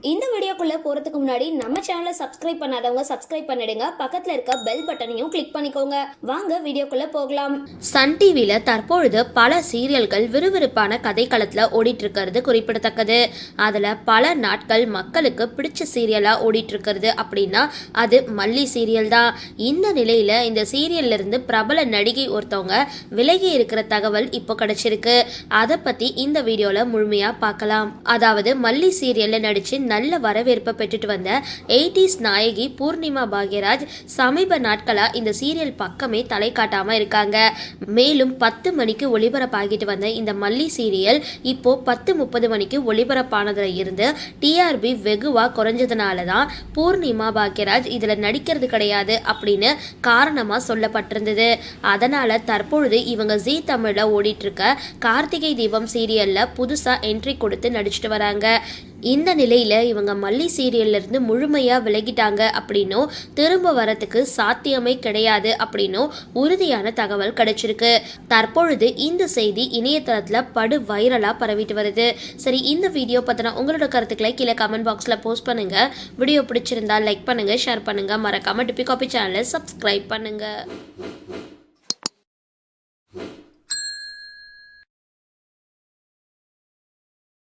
இந்த வீடியோக்குள்ளே போகிறதுக்கு முன்னாடி நம்ம சேனலை சப்ஸ்கிரைப் பண்ணாதவங்க சப்ஸ்கிரைப் பண்ணிடுங்க. பக்கத்தில் இருக்க பெல் பட்டனையும் கிளிக் பண்ணிக்கோங்க. வாங்க வீடியோக்குள்ளே போகலாம். சன் டிவியில் தற்பொழுது பல சீரியல்கள் விறுவிறுப்பான கதைக்களத்தில் ஓடிட்டுருக்கிறது குறிப்பிடத்தக்கது. அதில் பல நாட்கள் மக்களுக்கு பிடிச்ச சீரியலாக ஓடிட்டுருக்கிறது அப்படின்னா அது மல்லி சீரியல் தான். இந்த நிலையில் இந்த சீரியல்லிருந்து பிரபல நடிகை ஒருத்தவங்க விலகி இருக்கிற தகவல் இப்போ கிடச்சிருக்கு. அதை பற்றி இந்த வீடியோவில் முழுமையாக பார்க்கலாம். அதாவது மல்லி சீரியலில் நடித்து நல்ல வரவேற்பு பெற்றுட்டு வந்த எயிட்டிஸ் நாயகி பூர்ணிமா பாக்யராஜ் சமீப நாட்களாக இந்த சீரியல் பக்கமே தலை காட்டாமல் இருக்காங்க. மேலும் பத்து மணிக்கு ஒளிபரப்பாகிட்டு வந்த இந்த மல்லி சீரியல் இப்போ பத்து முப்பது மணிக்கு ஒளிபரப்பானதில் இருந்து டிஆர்பி வெகுவாக குறைஞ்சதுனால தான் பூர்ணிமா பாக்யராஜ் இதில் நடிக்கிறது கிடையாது அப்படின்னு காரணமாக சொல்லப்பட்டிருந்தது. அதனால் தற்பொழுது இவங்க ஜீ தமிழில் ஓடிட்டுருக்க கார்த்திகை தீபம் சீரியலில் புதுசாக என்ட்ரி கொடுத்து நடிச்சிட்டு வராங்க. இந்த நிலையில் இவங்க மல்லி சீரியல்லேருந்து முழுமையாக விலகிட்டாங்க அப்படின்னும் திரும்ப வரத்துக்கு சாத்தியமே கிடையாது அப்படின்னும் உறுதியான தகவல் கிடைச்சிருக்கு. தற்பொழுது இந்த செய்தி இணையதளத்தில் படு வைரலாக பரவிட்டு வருது. சரி இந்த வீடியோ பற்றின உங்களோட கருத்துக்களை கீழே கமெண்ட் பாக்ஸில் போஸ்ட் பண்ணுங்கள் வீடியோ பிடிச்சிருந்தா லைக் பண்ணுங்கள் ஷேர் பண்ணுங்கள் மறக்காமல் டிபி காபி சேனலை சப்ஸ்கிரைப் பண்ணுங்கள்